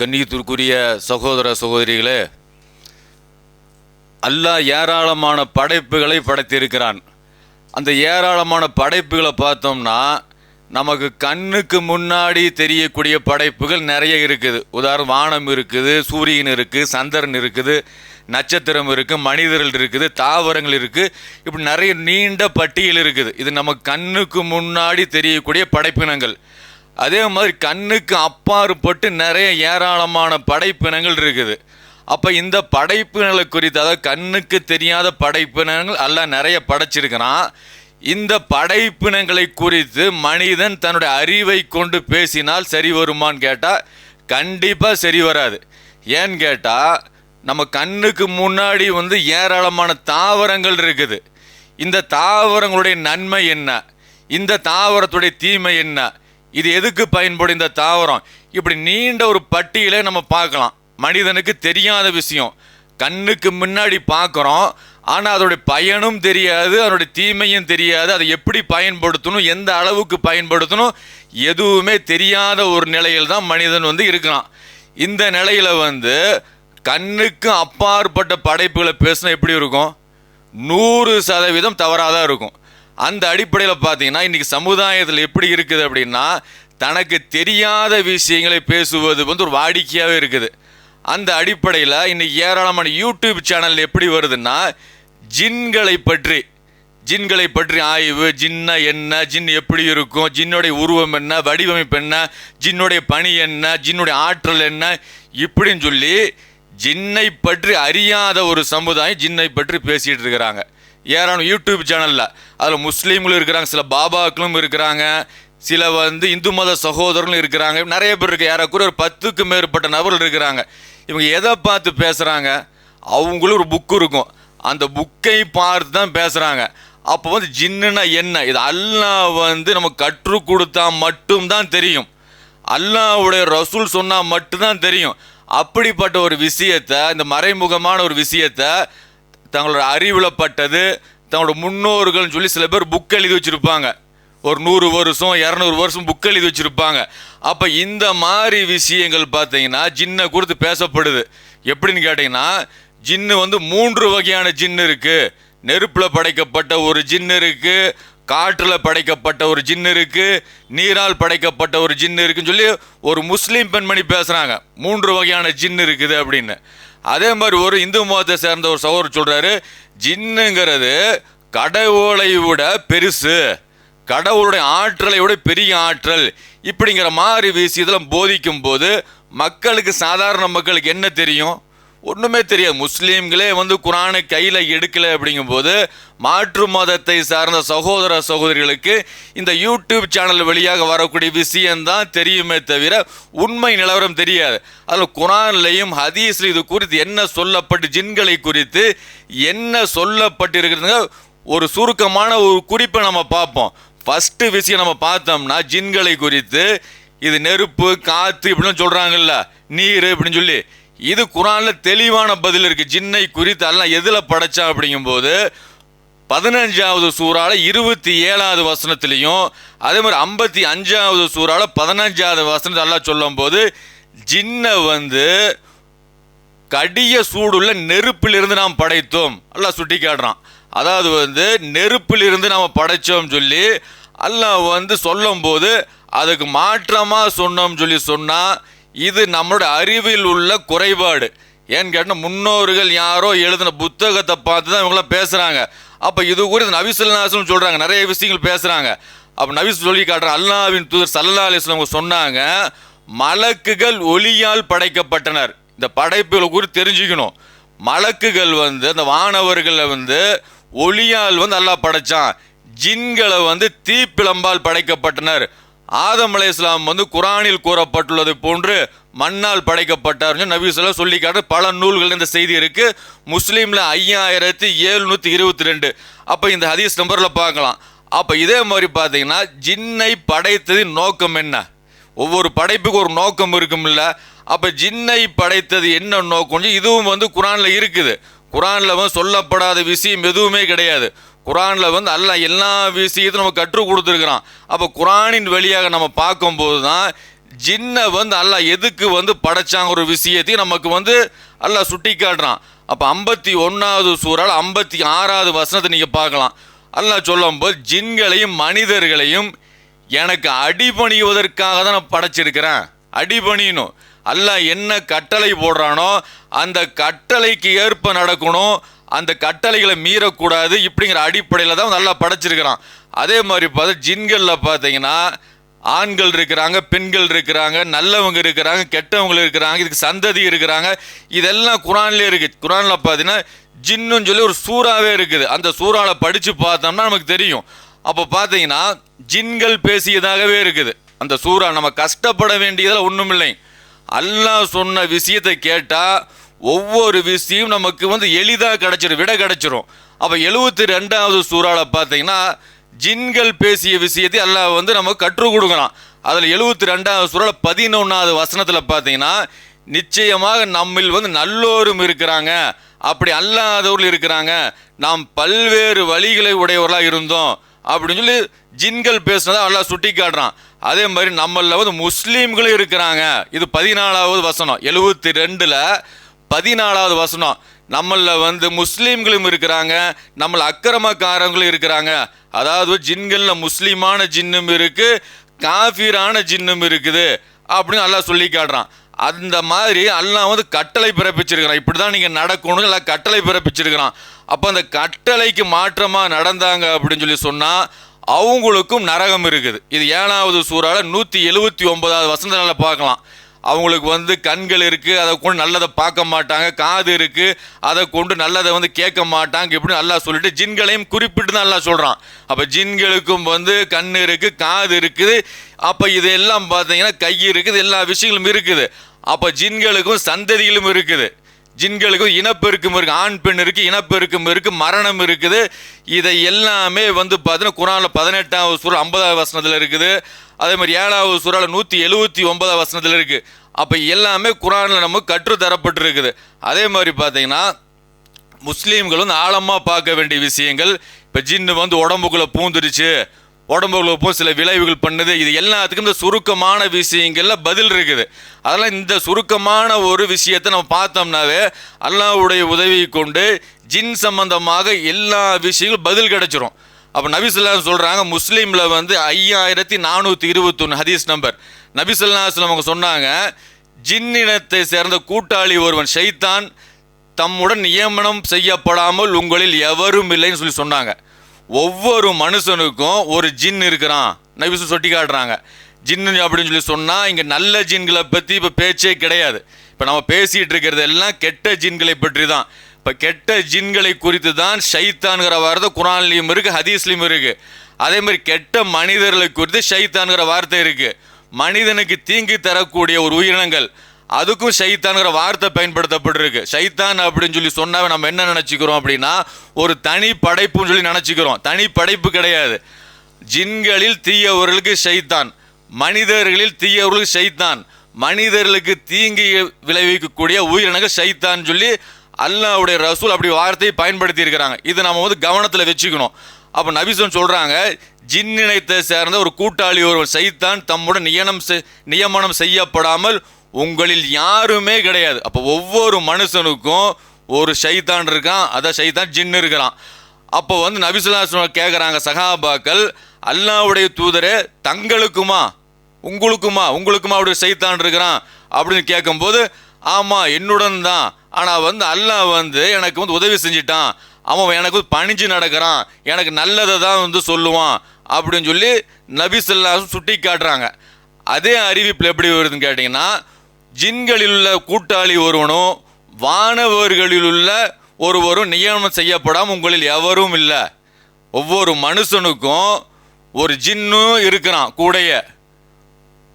கண்ணியத்திற்குரிய சகோதர சகோதரிகளே அல்லாஹ் ஏராளமான படைப்புகளை படைத்திருக்கிறான். அந்த ஏராளமான படைப்புகளை பார்த்தோம்னா நமக்கு கண்ணுக்கு முன்னாடி தெரியக்கூடிய படைப்புகள் நிறைய இருக்குது. உதாரணம் வானம் இருக்குது சூரியன் இருக்குது சந்திரன் இருக்குது. நட்சத்திரம் இருக்குது மனிதர்கள் இருக்குது தாவரங்கள் இருக்குது இப்படி நிறைய நீண்ட பட்டியல் இருக்குது. இது நம்ம கண்ணுக்கு முன்னாடி தெரியக்கூடிய படைப்பினங்கள். அதே மாதிரி கண்ணுக்கு அப்பாற்பட்டு நிறைய ஏராளமான படைப்பினங்கள் இருக்குது. அப்போ இந்த படைப்பினங்களை குறித்து அதாவது கண்ணுக்கு தெரியாத படைப்பினங்கள் எல்லாம் நிறைய படைச்சிருக்கிறான். இந்த படைப்பினங்களை குறித்து மனிதன் தன்னுடைய அறிவை கொண்டு பேசினால் சரி வருமான்னு கேட்டால் கண்டிப்பாக சரி வராது. ஏன்னு கேட்டால் நம்ம கண்ணுக்கு முன்னாடி வந்து ஏராளமான தாவரங்கள் இருக்குது. இந்த தாவரங்களுடைய நன்மை என்ன? இந்த தாவரத்துடைய தீமை என்ன? இது எதுக்கு பயன்படும் இந்த தாவரம்? இப்படி நீண்ட ஒரு பட்டியலை நம்ம பார்க்கலாம். மனிதனுக்கு தெரியாத விஷயம். கண்ணுக்கு முன்னாடி பார்க்குறோம். ஆனால் அதோடைய பயனும் தெரியாது அதனுடைய தீமையும் தெரியாது. அதை எப்படி பயன்படுத்தணும்? எந்த அளவுக்கு பயன்படுத்தணும்? எதுவுமே தெரியாத ஒரு நிலையில் தான் மனிதன் வந்து இருக்கிறான் இந்த நிலையில் வந்து கண்ணுக்கு அப்பாற்பட்ட படைப்புகளை பேசினா எப்படி இருக்கும்? நூறு சதவீதம் தவறாக தான் இருக்கும். அந்த அடிப்படையில் பார்த்தீங்கன்னா இன்றைக்கி சமுதாயத்தில் எப்படி இருக்குது அப்படின்னா தனக்கு தெரியாத விஷயங்களை பேசுவது வந்து ஒரு வாடிக்கையாகவே இருக்குது. அந்த அடிப்படையில் இன்றைக்கி ஏராளமான யூடியூப் சேனல் எப்படி வருதுன்னா ஜின்களை பற்றி. ஜின்களை பற்றி ஆய்வு ஜின்னா என்ன ஜின் எப்படி இருக்கும் ஜின்னுடைய உருவம் என்ன வடிவமைப்பு என்ன ஜின்னுடைய பணி என்ன ஜின்னுடைய ஆற்றல் என்ன இப்படின்னு சொல்லி ஜின்னை பற்றி அறியாத ஒரு சமுதாயம் ஜின்னை பற்றி பேசிகிட்டு இருக்கிறாங்க. ஏராளம் யூடியூப் சேனலில். அதில் முஸ்லீம்களும் இருக்கிறாங்க சில பாபாக்களும் இருக்கிறாங்க சில வந்து இந்து மத சகோதரர்களும் இருக்கிறாங்க. நிறைய பேர் இருக்குது யாராக்கூட ஒரு பத்துக்கு மேற்பட்ட நபர்கள் இருக்கிறாங்க. இவங்க எதை பார்த்து பேசுகிறாங்க அவங்களும் ஒரு புக்கு இருக்கும். அந்த புக்கை பார்த்து தான் பேசுகிறாங்க அப்போ வந்து ஜின்னுனா என்ன? இது அல்லாஹ் வந்து நம்ம கற்றுக் கொடுத்தா மட்டும்தான் தெரியும். அல்லாவுடைய ரசூல் சொன்னால் மட்டும்தான் தெரியும். அப்படிப்பட்ட ஒரு விஷயத்தை இந்த மறைமுகமான ஒரு விஷயத்தை தங்களோட அறிவில் பட்டது தங்களோட முன்னோர்கள்னு சொல்லி சில பேர் புக் எழுதி வச்சுருப்பாங்க. ஒரு நூறு வருஷம் இரநூறு வருஷம் புக் எழுதி வச்சுருப்பாங்க. அப்போ இந்த மாதிரி விஷயங்கள் பார்த்தீங்கன்னா ஜின்னை குறித்து பேசப்படுது. எப்படின்னு கேட்டிங்கன்னா ஜின்னு வந்து மூன்று வகையான ஜின்னு இருக்குது நெருப்பில் படைக்கப்பட்ட ஒரு ஜின்னு இருக்குது காற்றில் படைக்கப்பட்ட ஒரு ஜின் இருக்கு நீரால் படைக்கப்பட்ட ஒரு ஜின் இருக்குன்னு சொல்லி ஒரு முஸ்லீம் பெண்மணி பேசுகிறாங்க மூன்று வகையான ஜின் இருக்குது அப்படின்னு. அதே மாதிரி ஒரு இந்து மதத்தை சேர்ந்த ஒரு சகோதரர் சொல்கிறாரு ஜின்னுங்கிறது கடவுளை விட பெருசு. கடவுளுடைய ஆற்றலை விட பெரிய ஆற்றல். இப்படிங்கிற மாதிரி விஷயத்தில் போதிக்கும் போது மக்களுக்கு சாதாரண மக்களுக்கு என்ன தெரியும்? ஒன்றுமே தெரியாது. முஸ்லீம்களே வந்து குரானை கையில் எடுக்கலை அப்படிங்கும்போது மாற்று மதத்தை சார்ந்த சகோதர சகோதரிகளுக்கு இந்த யூடியூப் சேனல் வழியாக வரக்கூடிய விஷயம்தான் தெரியுமே தவிர உண்மை நிலவரம் தெரியாது. அதில் குரான்லையும் ஹதீஸில் இது குறித்து என்ன சொல்லப்பட்டு ஜின்களை குறித்து என்ன சொல்லப்பட்டிருக்கிறதுங்க ஒரு சுருக்கமான ஒரு குறிப்பை நம்ம பார்ப்போம். ஃபஸ்ட்டு விஷயம் நம்ம பார்த்தோம்னா ஜின்களை குறித்து இது நெருப்பு காற்று இப்படின்னு சொல்கிறாங்கல்ல நீர் இப்படின்னு சொல்லி. இது குரானில் தெளிவான பதில் இருக்கு. ஜின்னை குறித்து எல்லாம் எதில் படைச்சா அப்படிங்கும்போது பதினஞ்சாவது சூறால இருபத்தி ஏழாவது வசனத்திலையும் அதே மாதிரி ஐம்பத்தி அஞ்சாவது சூறால பதினஞ்சாவது வசனத்தை எல்லாம் சொல்லும்போது ஜின்னை வந்து கடிய சூடுள்ள நெருப்பிலிருந்து நாம் படைத்தோம். எல்லாம் சுட்டி காட்டுறான். அதாவது வந்து நெருப்பிலிருந்து நாம் படைச்சோம் சொல்லி அல்லாஹ் வந்து சொல்லும்போது அதுக்கு மாற்றமாக சொன்னோம் சொல்லி சொன்னால் இது நம்மளோட அறிவில் உள்ள குறைபாடு. ஏன்னு கேட்டால் முன்னோர்கள் யாரோ எழுதின புத்தகத்தை பார்த்து தான் இவங்களாம் பேசுகிறாங்க அப்போ இது குறித்து நபிசுல்லாசன் சொல்கிறாங்க நிறைய விஷயங்கள் பேசுகிறாங்க அப்போ நபிஸ் சொல்லி காட்டுற அல்லாவின் தூதர் சல்லா அலிஸ்லாம் சொன்னாங்க மலக்குகள் ஒளியால் படைக்கப்பட்டனர். இந்த படைப்புகளை குறித்து தெரிஞ்சுக்கணும். மலக்குகள் வந்து அந்த வானவர்களை வந்து ஒளியால் வந்து அல்லாஹ் படைச்சான். ஜின்களை வந்து தீப்பிளம்பால் படைக்கப்பட்டனர். ஆதம் அலை இஸ்லாம் வந்து குரானில் கூறப்பட்டுள்ளது போன்று மண்ணால் படைக்கப்பட்டார் நபி சொல்லி காட்டு பல நூல்கள் இந்த செய்தி இருக்கு. முஸ்லீம்ல ஐயாயிரத்தி எழுநூத்தி இருபத்தி ரெண்டு. அப்போ இந்த ஹதீஸ் நம்பரில் பார்க்கலாம். அப்போ இதே மாதிரி பார்த்தீங்கன்னா ஜின்னை படைத்ததின் நோக்கம் என்ன? ஒவ்வொரு படைப்புக்கு ஒரு நோக்கம் இருக்கும்ல. அப்போ ஜின்னை படைத்தது என்ன நோக்கம்? இதுவும் வந்து குரானில் இருக்குது. குரானில் வந்து சொல்லப்படாத விஷயம் எதுவுமே கிடையாது. குரானில் வந்து அல்ல எல்லா விஷயத்தையும் நம்ம கற்றுக் கொடுத்துருக்குறான். அப்போ குரானின் வழியாக நம்ம பார்க்கும்போது தான் ஜின்னை வந்து அல்லாஹ் எதுக்கு வந்து படைச்சாங்க ஒரு விஷயத்தையும் நமக்கு வந்து அல்ல சுட்டி காட்டுறான். அப்போ ஐம்பத்தி ஒன்றாவது சூறால் ஐம்பத்தி ஆறாவது வசனத்தை நீங்கள் பார்க்கலாம். அல்லாஹ் சொல்லும்போது ஜின்களையும் மனிதர்களையும் எனக்கு அடிபணிவதற்காக தான் நான் படைச்சிருக்கிறேன். அடிபணியணும். அல்ல என்ன கட்டளை போடுறானோ அந்த கட்டளைக்கு ஏற்ப நடக்கணும். அந்த கட்டளைகளை மீறக்கூடாது இப்படிங்கிற அடிப்படையில் தான் நல்லா படைச்சிருக்கிறான். அதே மாதிரி பார்த்தா ஜின்களில் பார்த்தீங்கன்னா ஆண்கள் இருக்கிறாங்க பெண்கள் இருக்கிறாங்க நல்லவங்க இருக்கிறாங்க கெட்டவங்க இருக்கிறாங்க இதுக்கு சந்ததி இருக்கிறாங்க. இதெல்லாம் குரான்லேயே இருக்குது குரானில் பார்த்தீங்கன்னா ஜின்னுன்னு சொல்லி ஒரு சூறாவே இருக்குது. அந்த சூறாவில் படித்து பார்த்தோம்னா நமக்கு தெரியும். அப்போ பார்த்தீங்கன்னா ஜின்கள் பேசியதாகவே இருக்குது. அந்த சூறா நம்ம கஷ்டப்பட வேண்டியதில் ஒன்றும் இல்லை அல்லாஹ் சொன்ன விஷயத்தை கேட்டால் ஒவ்வொரு விஷயம் நமக்கு வந்து எளிதாக கிடச்சிரும் விட கிடச்சிரும். அப்போ எழுபத்தி ரெண்டாவது சூறாவில் பார்த்தீங்கன்னா ஜின்கள் பேசிய விஷயத்தை அல்லாஹ் வந்து நமக்கு கற்றுக் கொடுக்குறான். அதில் எழுபத்தி ரெண்டாவது சூறாவில் பதினொன்றாவது வசனத்தில் பார்த்தீங்கன்னா நிச்சயமாக நம்மில் வந்து நல்லோரும் இருக்கிறாங்க. அப்படி அல்லாதவர்கள் இருக்கிறாங்க. நாம் பல்வேறு வழிகளை உடையவர்களாக இருந்தோம். அப்படின்னு சொல்லி ஜின்கள் பேசுனதை அல்லாஹ் சுட்டி காட்டுறான் அதே மாதிரி நம்மள வந்து முஸ்லீம்களும் இருக்கிறாங்க. இது பதினாலாவது வசனம். எழுபத்தி ரெண்டில் பதினாலாவது வசனம் நம்மளில் வந்து முஸ்லீம்களும் இருக்கிறாங்க நம்மள அக்கிரமக்காரங்களும் இருக்கிறாங்க. அதாவது ஜின்களில் முஸ்லீமான ஜின்னும் இருக்கு காஃபீரான ஜின்னும் இருக்குது அப்படின்னு நல்லா சொல்லி காட்டுறான். அந்த மாதிரி எல்லாம் வந்து கட்டளை பிறப்பிச்சிருக்கிறான். இப்படி தான் நீங்கள் நடக்கணும்னு எல்லாம் கட்டளை பிறப்பிச்சிருக்கிறான். அப்போ அந்த கட்டளைக்கு மாற்றமாக நடந்தாங்க அப்படின்னு சொல்லி சொன்னால் அவங்களுக்கும் நரகம் இருக்குது. இது ஏழாவது சூறாவில் நூற்றி எழுபத்தி ஒன்பதாவது வசந்தனால பார்க்கலாம். அவங்களுக்கு வந்து கண்கள் இருக்குது அதை கொண்டு நல்லதை பார்க்க மாட்டாங்க காது இருக்குது அதை கொண்டு நல்லதை வந்து கேட்க மாட்டாங்க இப்படின்னு நல்லா சொல்லிட்டு ஜின்களையும் குறிப்பிட்டு தான் நல்லா சொல்கிறான் அப்போ ஜின்களுக்கும் வந்து கண் இருக்குது காது இருக்குது. அப்போ இதெல்லாம் பார்த்தீங்கன்னா கை இருக்குது எல்லா விஷயங்களும் இருக்குது. அப்போ ஜின்களுக்கும் சந்ததிகளும் இருக்குது. ஜின்களுக்கும் இனப்பெருக்கம் இருக்குது ஆண் பெண் இருக்குது இனப்பெருக்கம் இருக்குது மரணம் இருக்குது. இதை எல்லாமே வந்து பார்த்தீங்கன்னா குரானில் பதினெட்டாவது சூறா ஐம்பதாவது வசனத்தில் இருக்குது. அதே மாதிரி ஏழாவது சூறாவில் நூற்றி எழுபத்தி ஒன்பதாவது வசனத்தில் இருக்குது அப்போ எல்லாமே குரானில் நமக்கு கற்றுத்தரப்பட்டிருக்குது. அதே மாதிரி பார்த்தீங்கன்னா முஸ்லீம்கள் வந்து ஆழமாக பார்க்க வேண்டிய விஷயங்கள் இப்போ ஜின்னு வந்து உடம்புக்குள்ளே பூந்துருச்சு உடம்புகளை போ சில விளைவுகள் பண்ணுது. இது எல்லாத்துக்கும் இந்த சுருக்கமான விஷயங்களில் பதில் இருக்குது. அதெல்லாம் இந்த சுருக்கமான ஒரு விஷயத்தை நம்ம பார்த்தோம்னாவே அல்லாஹ்வுடைய உதவியை கொண்டு ஜின் சம்பந்தமாக எல்லா விஷயங்களும் பதில் கிடச்சிரும். அப்போ நபிசுல்லாம் சொல்கிறாங்க முஸ்லீமில் வந்து ஐயாயிரத்தி நானூற்றி இருபத்தொன்று ஹதீஸ் நம்பர். நபிசுல்லாஸ்லம் அவங்க சொன்னாங்க ஜின்னினத்தை சேர்ந்த கூட்டாளி ஒருவன் ஷைத்தான் தம்முடன் நியமனம் செய்யப்படாமல் உங்களில் எவரும் இல்லைன்னு சொல்லி சொன்னாங்க. ஒவ்வொரு மனுஷனுக்கும் ஒரு ஜின் இருக்கிறான். நபிசு சொட்டி காட்டுறாங்க ஜின்னு அப்படின்னு சொல்லி சொன்னால் இங்கே நல்ல ஜின்களை பற்றி இப்போ பேச்சே கிடையாது. இப்போ நம்ம பேசிகிட்டு இருக்கிறது எல்லாம் கெட்ட ஜின்களை பற்றி தான் இப்போ கெட்ட ஜின்களை குறித்து தான் ஷைத்தான்கிற வார்த்தை குரான்லேயும் இருக்குது ஹதீஸ்லேயும் இருக்குது அதே மாதிரி கெட்ட மனிதர்களை குறித்து ஷைத்தான்கிற வார்த்தை இருக்குது மனிதனுக்கு தீங்கு தரக்கூடிய ஒரு உயிரினங்கள். அதுக்கும் ஷைத்தான்கிற வார்த்தை பயன்படுத்தப்பட்டிருக்கு. ஷைத்தான் அப்படின்னு சொல்லி சொன்னாவே நம்ம என்ன நினச்சிக்கிறோம் அப்படின்னா ஒரு தனி படைப்புன்னு சொல்லி நினச்சிக்கிறோம். தனி படைப்பு கிடையாது. ஜின்களில் தீயவர்களுக்கு ஷைத்தான் மனிதர்களில் தீயவர்களுக்கு ஷைத்தான் மனிதர்களுக்கு தீங்கு விளைவிக்கக்கூடிய உயிரினங்கள் ஷைத்தான் சொல்லி அல்லாவுடைய ரசூல் அப்படி வார்த்தையை பயன்படுத்தி இருக்கிறாங்க இது நம்ம வந்து கவனத்தில் வச்சுக்கணும். அப்போ நபிசன் சொல்கிறாங்க ஜின் இனத்தை சேர்ந்த ஒரு கூட்டாளி ஒருவர் சைத்தான் தம்முடன் நியமனம் செய்- நியமனம் செய்யப்படாமல் உங்களில் யாருமே கிடையாது. அப்போ ஒவ்வொரு மனுஷனுக்கும் ஒரு ஷைத்தான் இருக்கான் அதான் ஷைத்தான் ஜின்னு இருக்கிறான். அப்போ வந்து நபிசுல்லா கேட்குறாங்க சகாபாக்கள் அல்லாவுடைய தூதரே தங்களுக்குமா? உங்களுக்குமா? உங்களுக்குமா அப்படி சைத்தான் இருக்கிறான்? அப்படின்னு கேட்கும்போது ஆமாம் என்னுடன் தான். ஆனால் வந்து அல்லாஹ் வந்து எனக்கு வந்து உதவி செஞ்சிட்டான். அவன் எனக்கு வந்து பணிஞ்சு நடக்கிறான். எனக்கு நல்லதை தான் வந்து சொல்லுவான். அப்படின்னு சொல்லி நபிசல்லாசும் சுட்டி காட்டுறாங்க அதே அறிவிப்பில் எப்படி வருதுன்னு கேட்டிங்கன்னா ஜின்களில் உள்ள கூட்டாளி ஒருவனும் வானவர்களில் உள்ள ஒருவரும் நியமனம் செய்யப்படாமல் உங்களில் எவரும் இல்லை. ஒவ்வொரு மனுஷனுக்கும் ஒரு ஜின்னும் இருக்கிறான் கூடைய.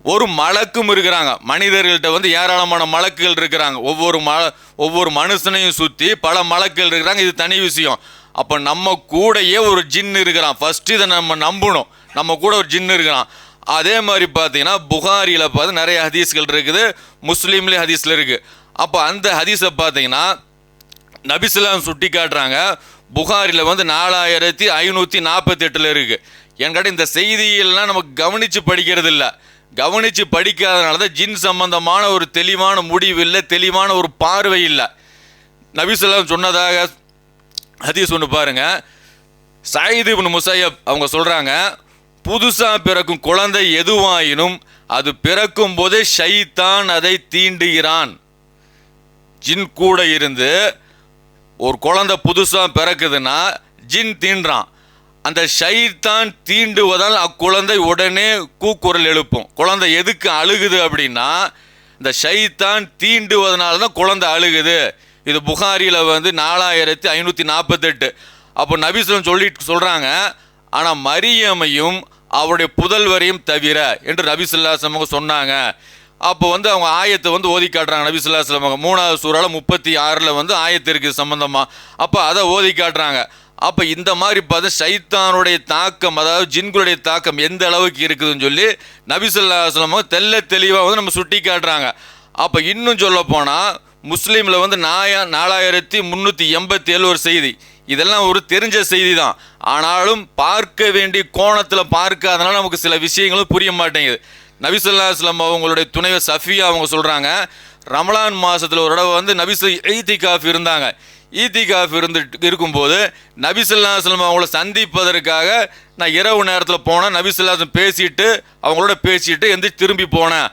ஒரு மலக்கும் இருக்கிறாங்க. மனிதர்கள்ட்ட வந்து ஏராளமான மலக்குகள் இருக்கிறாங்க. ஒவ்வொரு ம ஒவ்வொரு மனுஷனையும் சுற்றி பல மலக்குகள் இருக்கிறாங்க. இது தனி விஷயம். அப்போ நம்ம கூடையே ஒரு ஜின் இருக்கிறான். ஃபஸ்ட்டு இதை நம்ம நம்பணும். நம்ம கூட ஒரு ஜின் இருக்கிறான். அதே மாதிரி பார்த்தீங்கன்னா புகாரியில் பார்த்து நிறைய ஹதீஸ்கள் இருக்குது. முஸ்லீம்லேயும் ஹதீஸில் இருக்குது அப்போ அந்த ஹதீஸை பார்த்தீங்கன்னா நபிசுலாம் சுட்டி காட்டுறாங்க. புகாரில் வந்து நாலாயிரத்தி ஐநூற்றி நாற்பத்தெட்டில் இருக்குது என்கிட்ட இந்த செய்தியெல்லாம் நமக்கு கவனித்து படிக்கிறது இல்லை. கவனித்து படிக்காதனால தான் ஜின் சம்பந்தமான ஒரு தெளிவான முடிவு இல்லை தெளிவான ஒரு பார்வை இல்லை. நபிசுல்லாம் சொன்னதாக ஹதீஸ் ஒன்று பாருங்க. சாயிது இப்னு முசையப் அவங்க சொல்கிறாங்க புதுசாக பிறக்கும் குழந்தை எதுவாயினும் அது பிறக்கும் போதே ஷைத்தான் அதை தீண்டுகிறான். ஜின் கூட இருந்து ஒரு குழந்தை புதுசாக பிறக்குதுன்னா ஜின் தீண்டுறான். அந்த ஷைத்தான் தீண்டுவதால் அக்குழந்தை உடனே கூக்குரல் எழுப்பும். குழந்தை எதுக்கு அழுகுது அப்படின்னா இந்த ஷைத்தான் தீண்டுவதனால தான் குழந்தை அழுகுது. இது புகாரியில் வந்து நாலாயிரத்தி ஐநூற்றி நாற்பத்தெட்டு அப்போ நபிசுலம் சொல்லிட்டு சொல்கிறாங்க ஆனால் மரியமையும் அவருடைய புதல்வரையும் தவிர என்று நபிசுல்லாசம் அவங்க சொன்னாங்க. அப்போ வந்து அவங்க ஆயத்தை வந்து ஓதி காட்டுறாங்க நபிசுல்லாஸ்லம் அவங்க மூணாவது சூறால முப்பத்தி ஆறில் வந்து ஆயத்திற்கு சம்மந்தமாக அப்போ அதை ஓதி காட்டுறாங்க. அப்போ இந்த மாதிரி பார்த்து சைத்தானுடைய தாக்கம் அதாவது ஜின்களுடைய தாக்கம் எந்த அளவுக்கு இருக்குதுன்னு சொல்லி நபிசுல்லாஸ்லம் தெல்ல தெளிவாக வந்து நம்ம சுட்டி காட்டுறாங்க. அப்போ இன்னும் சொல்ல போனால் முஸ்லீமில் வந்து நாயா நாலாயிரத்தி முந்நூற்றி எண்பத்தி ஏழு ஒரு செய்தி. இதெல்லாம் ஒரு தெரிஞ்ச செய்தி தான் ஆனாலும் பார்க்க வேண்டிய கோணத்தில் பார்க்காதனால நமக்கு சில விஷயங்களும் புரிய மாட்டேங்குது. நபிசுல்லா இஸ்லாம் அவங்களுடைய துணைவர் சஃபியா அவங்க சொல்கிறாங்க ரமலான் மாதத்தில் ஒரு தடவை வந்து நபிசு ஈத்திகாஃப் இருந்தாங்க. ஈத்திகாஃப் இருந்து இருக்கும்போது நபிசுல்லா இஸ்லாம் அவங்கள சந்திப்பதற்காக நான் இரவு நேரத்தில் போனேன். நபிசுல்லாஸ்லம் பேசிட்டு அவங்களோட பேசிட்டு எந்திரிச்சு திரும்பி போனேன்.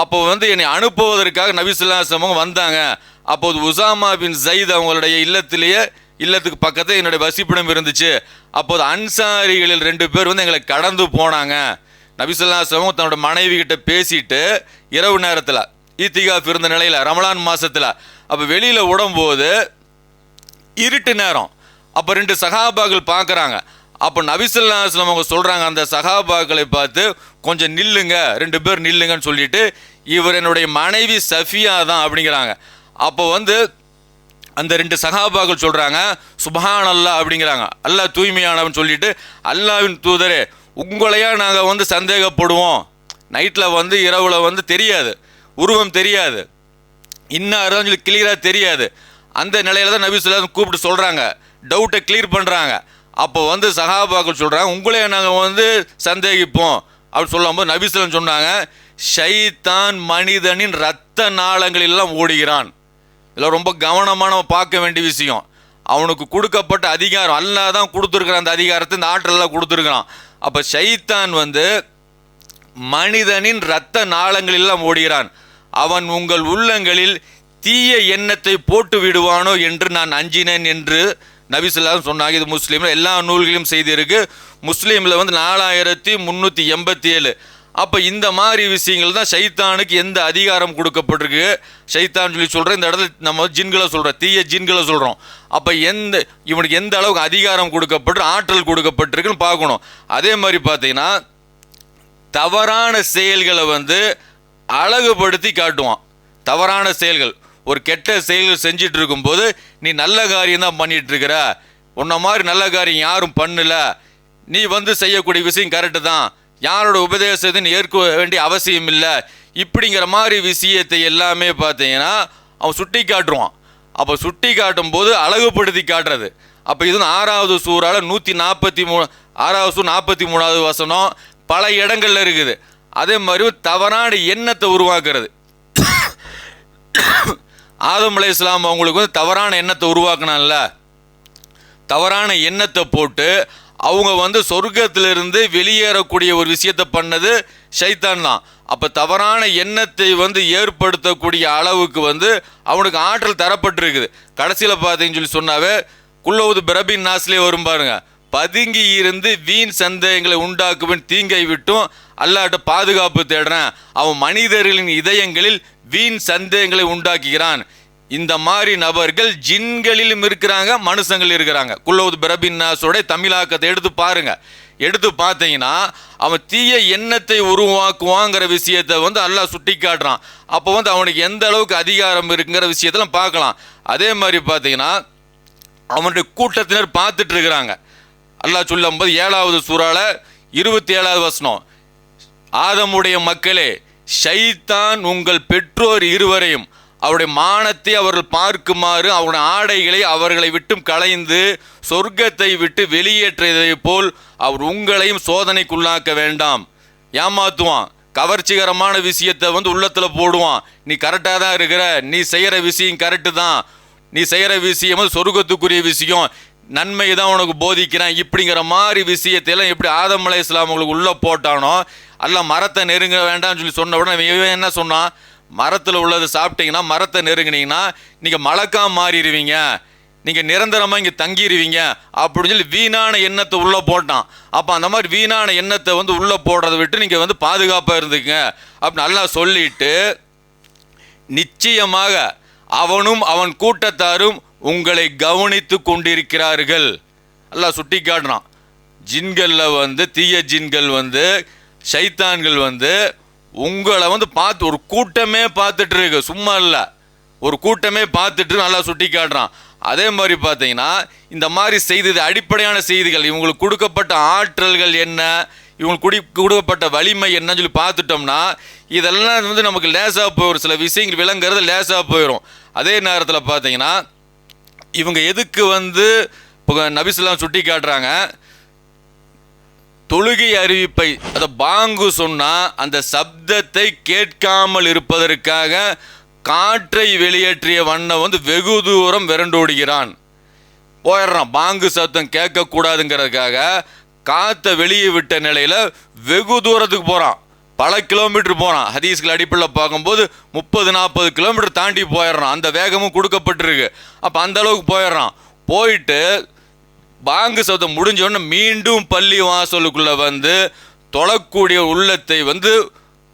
அப்போ வந்து என்னை அனுப்புவதற்காக நபிசுல்லாசமங்க வந்தாங்க. அப்போது உசாமா பின் ஜயித் அவங்களுடைய இல்லத்திலேயே இல்லத்துக்கு பக்கத்தில் என்னுடைய வசிப்பிடம் இருந்துச்சு. அப்போது அன்சாரிகளில் ரெண்டு பேர் வந்து எங்களை கடந்து போனாங்க. நபிசுல்லாசமும் தன்னோட மனைவி கிட்ட பேசிட்டு இரவு நேரத்தில் ஈத்திகாஃப் இருந்த நிலையில் ரமலான் மாதத்தில் அப்போ வெளியில் விடும்போது இருட்டு நேரம். அப்போ ரெண்டு சகாபாக்கள் பார்க்குறாங்க. அப்போ நபிசல்லாஸ்லம் அவங்க சொல்கிறாங்க அந்த சகாபாக்களை பார்த்து கொஞ்சம் நில்லுங்க ரெண்டு பேர் நில்லுங்கன்னு சொல்லிட்டு இவர் என்னுடைய மனைவி சஃபியா தான் அப்படிங்கிறாங்க. அப்போ வந்து அந்த ரெண்டு சகாபாக்கள் சொல்கிறாங்க சுபஹான் அல்லாஹ் அப்படிங்கிறாங்க. அல்லாஹ் தூய்மையானவன் சொல்லிட்டு அல்லாவின் தூதரே உங்களையா நாங்கள் வந்து சந்தேகப்படுவோம். நைட்டில் வந்து இரவில் வந்து தெரியாது. உருவம் தெரியாது. இன்னார் சொல்லி கிளியராக தெரியாது. அந்த நிலையில தான் நபி சொல்லாத கூப்பிட்டு சொல்கிறாங்க டவுட்டை கிளியர் பண்ணுறாங்க அப்போ வந்து சகாபாக்கள் சொல்கிறாங்க உங்களே நாங்கள் வந்து சந்தேகிப்போம். அப்படி சொல்லும்போது நபிசலன் சொன்னாங்க ஷைத்தான் மனிதனின் இரத்த நாளங்களெல்லாம் ஓடுகிறான். இதில் ரொம்ப கவனமாக நம்ம பார்க்க வேண்டிய விஷயம். அவனுக்கு கொடுக்கப்பட்ட அதிகாரம் அல்லா தான் கொடுத்துருக்குறான் அந்த அதிகாரத்தை இந்த ஆற்றலாம் கொடுத்துருக்குறான். அப்போ ஷைத்தான் வந்து மனிதனின் இரத்த நாளங்களெல்லாம் ஓடுகிறான். அவன் உங்கள் உள்ளங்களில் தீய எண்ணத்தை போட்டு விடுவானோ என்று நான் அஞ்சினேன் என்று நபிசுல்லாம் சொன்னாங்க இது முஸ்லீமில் எல்லா நூல்களையும் செய்திருக்கு முஸ்லீமில் வந்து நாலாயிரத்தி முந்நூற்றி எண்பத்தி ஏழு அப்போ இந்த மாதிரி விஷயங்கள் தான் சைத்தானுக்கு எந்த அதிகாரம் கொடுக்கப்பட்டிருக்கு? சைத்தான் சொல்லி சொல்கிறேன் இந்த இடத்துல நம்ம ஜின்களை சொல்கிறோம் தீய ஜின்களை சொல்கிறோம் அப்போ எந்த இவனுக்கு எந்த அளவுக்கு அதிகாரம் கொடுக்கப்பட்டு ஆற்றல் கொடுக்கப்பட்டிருக்குன்னு பார்க்கணும். அதே மாதிரி பார்த்தீங்கன்னா தவறான செயல்களை வந்து அழகுபடுத்தி காட்டுவான். தவறான செயல்கள். ஒரு கெட்ட செயல்கள் செஞ்சிட்டு இருக்கும்போது நீ நல்ல காரியம் தான் பண்ணிட்டு இருக்கிற உன்ன மாதிரி நல்ல காரியம் யாரும் பண்ணல. நீ வந்து செய்யக்கூடிய விஷயம் கரெக்டு தான். யாரோட உபதேசத்தை நீ ஏற்க வேண்டிய அவசியம் இல்லை. இப்படிங்கிற மாதிரி விஷயத்தை எல்லாமே பார்த்தீங்கன்னா அவன் சுட்டி காட்டுவான். அப்போ சுட்டி காட்டும் போது அழகுபடுத்தி காட்டுறது. அப்போ இது ஆறாவது சூறால் நூற்றி நாற்பத்தி மூணு ஆறாவது சூ நாற்பத்தி மூணாவது வசனம் பல இடங்கள்ல இருக்குது. அதே மாதிரி தவறான எண்ணத்தை உருவாக்குறது. ஆதம் அலை இஸ்லாம் அவங்களுக்கு வந்து தவறான எண்ணத்தை உருவாக்கினான்ல? தவறான எண்ணத்தை போட்டு அவங்க வந்து சொர்க்கத்திலிருந்து வெளியேறக்கூடிய ஒரு விஷயத்தை பண்ணது சைத்தான் தான். அப்போ தவறான எண்ணத்தை வந்து ஏற்படுத்தக்கூடிய அளவுக்கு வந்து அவனுக்கு ஆற்றல் தரப்பட்டிருக்குது. கடைசியில் பார்த்தீங்கன்னு சொல்லி சொன்னாவே குள்ளவுது பிரபின் நாஸ்லேயே வரும் பாருங்க. பதுங்கி இருந்து வீண் சந்தேகங்களை உண்டாக்குவன் தீங்கை விட்டும் அல்லாட்ட பாதுகாப்பு தேடுறேன். அவன் மனிதர்களின் இதயங்களில் வீண் சந்தேகங்களை உண்டாக்குகிறான். இந்த மாதிரி நபர்கள் ஜின்களிலும் இருக்கிறாங்க மனுஷங்கள் இருக்கிறாங்க. குல்லவுத் பிரபின்னாசோட தமிழாக்கத்தை எடுத்து பாருங்க. எடுத்து பார்த்தீங்கன்னா அவன் தீய எண்ணத்தை உருவாக்குவாங்கிற விஷயத்தை வந்து அல்லாஹ் சுட்டி காட்டுறான் அப்போ வந்து அவனுக்கு எந்த அளவுக்கு அதிகாரம் இருக்குங்கிற விஷயத்தெல்லாம் பார்க்கலாம். அதே மாதிரி பார்த்தீங்கன்னா அவனுடைய கூட்டத்தினர் பார்த்துட்டு இருக்கிறாங்க. அல்லாஹ் சொல்லும்போது ஏழாவது சூறால இருபத்தி ஏழாவது வசனம் ஆதமுடைய மக்களே ஷைத்தான் உங்கள் பெற்றோர் இருவரையும் அவருடைய மானத்தை அவர்கள் பார்க்குமாறு அவருடைய ஆடைகளை அவர்களை விட்டும் களைந்து சொர்க்கத்தை விட்டு வெளியேற்றியதை போல் அவர் உங்களையும் சோதனைக்குள்ளாக்க வேண்டாம். ஏமாத்துவான். கவர்ச்சிகரமான விஷயத்தை வந்து உள்ளத்தில் போடுவான். நீ கரெக்டாக தான் இருக்கிற. நீ செய்கிற விஷயம் கரெக்டு தான். நீ செய்கிற விஷயம் வந்து சொர்க்கத்துக்குரிய விஷயம். நன்மை தான் உனக்கு போதிக்கிறேன். இப்படிங்கிற மாதிரி விஷயத்தை எல்லாம் எப்படி ஆதம் அலை இஸ்லாம் உங்களுக்கு உள்ளே போட்டானோ அல்ல மரத்தை நெருங்க வேண்டாம்னு சொல்லி சொன்ன உடனே இவன் என்ன சொன்னான்? மரத்தில் உள்ளது சாப்பிட்டீங்கன்னா மரத்தை நெருங்கினீங்கன்னா நீங்கள் மலக்கா மாறிடுவீங்க. நீங்கள் நிரந்தரமாக இங்கே தங்கிடுவீங்க. அப்படின்னு சொல்லி வீணான எண்ணத்தை உள்ளே போட்டான். அப்போ அந்த மாதிரி வீணான எண்ணத்தை வந்து உள்ளே போடுறதை விட்டு நீங்கள் வந்து பாதுகாப்பாக இருந்துக்குங்க. அப்படின்னு நல்லா சொல்லிட்டு நிச்சயமாக அவனும் அவன் கூட்டத்தாரும் உங்களை கவனித்து கொண்டிருக்கிறார்கள். எல்லாம் சுட்டி காட்டுறான். ஜின்களில் வந்து தீய ஜின்கள் வந்து சைத்தான்கள் வந்து உங்களை வந்து பார்த்து ஒரு கூட்டமே பார்த்துட்டு இருக்கு. சும்மா இல்லை. ஒரு கூட்டமே பார்த்துட்டு நல்லா சுட்டி காட்டுறான். அதே மாதிரி பார்த்தீங்கன்னா இந்த மாதிரி செய்தது அடிப்படையான செய்திகள் இவங்களுக்கு கொடுக்கப்பட்ட ஆற்றல்கள் என்ன இவங்களுக்கு குடி கொடுக்கப்பட்ட வலிமை என்னன்னு சொல்லி பார்த்துட்டோம்னா இதெல்லாம் வந்து நமக்கு லேசாக போயிடும் சில விஷயங்கள் விளங்குறது லேசாக போயிடும் அதே நேரத்தில் பார்த்தீங்கன்னா இவங்க எதுக்கு வந்து இப்போ நபிசுல்லாம் சுட்டி காட்டுறாங்க? தொழுகை அறிவிப்பை அதை பாங்கு சொன்னால் அந்த சப்தத்தை கேட்காமல் இருப்பதற்காக காற்றை வெளியேற்றிய வண்ணம் வந்து வெகு தூரம் விரண்டோடுகிறான் போயிடுறான் பாங்கு சத்தம் கேட்கக்கூடாதுங்கிறதுக்காக காற்றை வெளியே விட்ட நிலையில் வெகு தூரத்துக்கு போகிறான் பல கிலோமீட்டர் போகிறான் ஹதீஸ்கள் அடிப்படையில் பார்க்கும்போது முப்பது நாற்பது கிலோமீட்டர் தாண்டி போயிடுறான். அந்த வேகமும் கொடுக்கப்பட்டிருக்கு. அப்போ அந்த அளவுக்கு போயிடுறான். போயிட்டு பாங்கு சத்தம் முடிஞ்சோடனே மீண்டும் பள்ளி வாசலுக்குள்ளே வந்து தொழக்கூடிய உள்ளத்தை வந்து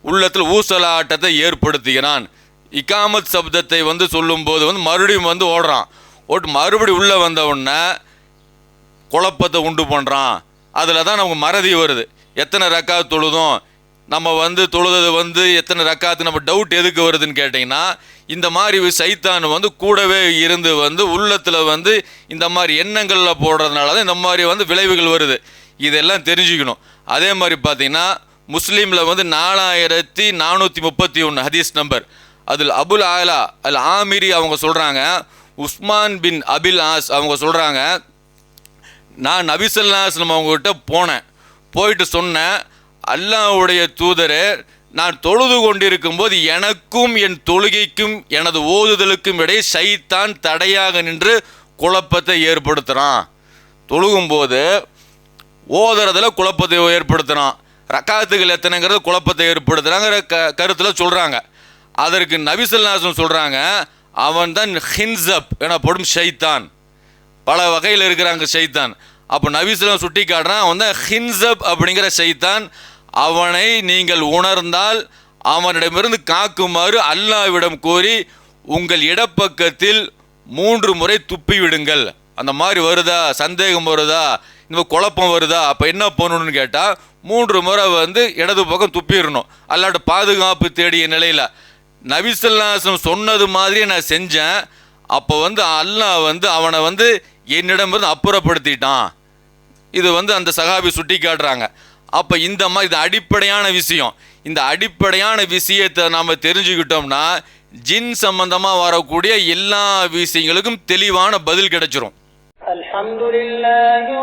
உள்ளத்தில் ஊசலாட்டத்தை ஏற்படுத்துகிறான். இக்காமத் சப்தத்தை வந்து சொல்லும்போது வந்து மறுபடியும் வந்து ஓடுறான். ஓட்டு மறுபடி உள்ளே வந்த உடனே குழப்பத்தை உண்டு பண்ணுறான் அதில் தான் நமக்கு மறதி வருது. எத்தனை ரெக்கா தொழுதும்? நம்ம வந்து தொழுதது வந்து எத்தனை ரக்காத்து நம்ம டவுட் எதுக்கு வருதுன்னு கேட்டிங்கன்னா இந்த மாதிரி சைத்தான் வந்து கூடவே இருந்து வந்து உள்ளத்தில் வந்து இந்த மாதிரி எண்ணங்களில் போடுறதுனால தான் இந்த மாதிரி வந்து விளைவுகள் வருது. இதெல்லாம் தெரிஞ்சுக்கணும். அதே மாதிரி பார்த்தீங்கன்னா முஸ்லீமில் வந்து நாலாயிரத்தி நானூற்றி முப்பத்தி ஒன்று ஹதீஸ் நம்பர். அதில் அபுல் ஆலா அல் ஆமிரி அவங்க சொல்கிறாங்க உஸ்மான் பின் அபில் ஆஸ் அவங்க சொல்கிறாங்க நான் நபிசல்லாஸ்லம் அவங்ககிட்ட போனேன். போயிட்டு சொன்னேன் அல்லாஹ்வுடைய தூதரே நான் தொழுது கொண்டிருக்கும் போது எனக்கும் என் தொழுகைக்கும் எனது ஓதுதலுக்கும் இடையே சைத்தான் தடையாக நின்று குழப்பத்தை ஏற்படுத்துகிறான் தொழுகும்போது ஓதுறதுல குழப்பத்தை ஏற்படுத்துகிறான் ரக்காத்துகள் எத்தனைங்கிறது குழப்பத்தை ஏற்படுத்துகிறாங்கிற க கருத்தில் சொல்கிறாங்க அதற்கு நபிசல்லாசம் சொல்கிறாங்க அவன் தான் ஹின்சப் எனப்படும் ஷைத்தான் பல வகையில் இருக்கிறாங்க ஷைத்தான் அப்போ நபிஸ்லாம் சுட்டி காட்டுறான் அவன் தான் ஹின்சப் அப்படிங்கிற ஷைத்தான் அவனை நீங்கள் உணர்ந்தால் அவனிடமிருந்து காக்குமாறு அல்லாவிடம் கோரி உங்கள் இடப்பக்கத்தில் மூன்று முறை துப்பி விடுங்கள். அந்த மாதிரி வருதா? சந்தேகம் வருதா? இந்த மாதிரி குழப்பம் வருதா? அப்போ என்ன பண்ணணும்னு கேட்டால் மூன்று முறை வந்து இடது பக்கம் துப்பிடணும். அல்லாட்ட பாதுகாப்பு தேடிய நிலையில். நபிசல்லாசம் சொன்னது மாதிரியே நான் செஞ்சேன். அப்போ வந்து அல்லாஹ் வந்து அவனை வந்து என்னிடமிருந்து அப்புறப்படுத்திட்டான். இது வந்து அந்த சகாபி சுட்டி காட்டுறாங்க அப்போ இந்த மாதிரி இது அடிப்படையான விஷயம். இந்த அடிப்படையான விஷயத்தை நாம் தெரிஞ்சுக்கிட்டோம்னா ஜின் சம்பந்தமாக வரக்கூடிய எல்லா விஷயங்களுக்கும் தெளிவான பதில் கிடைச்சிரும். அலமதுல்லாஹி